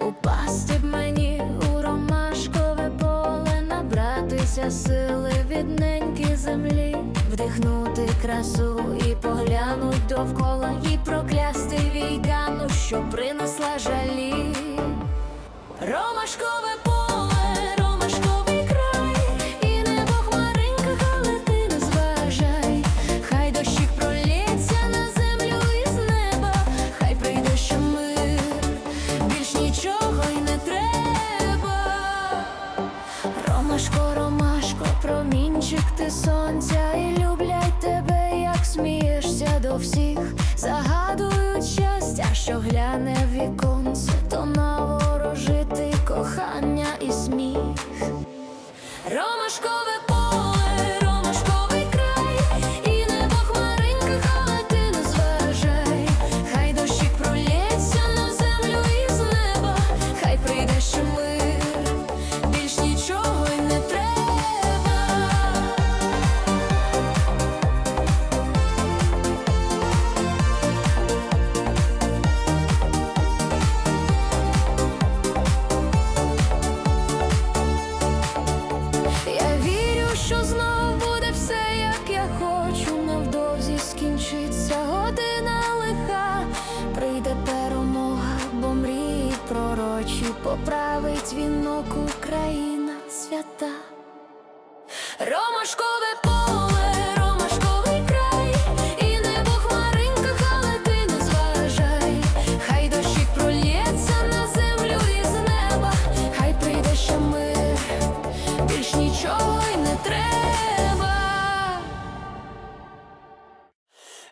Упасти б мені у ромашкове поле, набратися сили від землі, вдихнути красу і поглянуть довкола, і проклясти війгану, що принесла жалі. Ромашкове поле, ромашковий край, і небо хмаринка, але ти не зважай. Хай дощик пролється на землю із неба, хай прийде ще мир, більш нічого й не треба. Ромашко, ромашко, промінчик ти сонця, і люблять тебе, як смієшся до всіх, сміх. Ромашкове Скінчиться година лиха, прийде перемога, бо мрії пророчі поправить вінок Україна свята. Ромашкове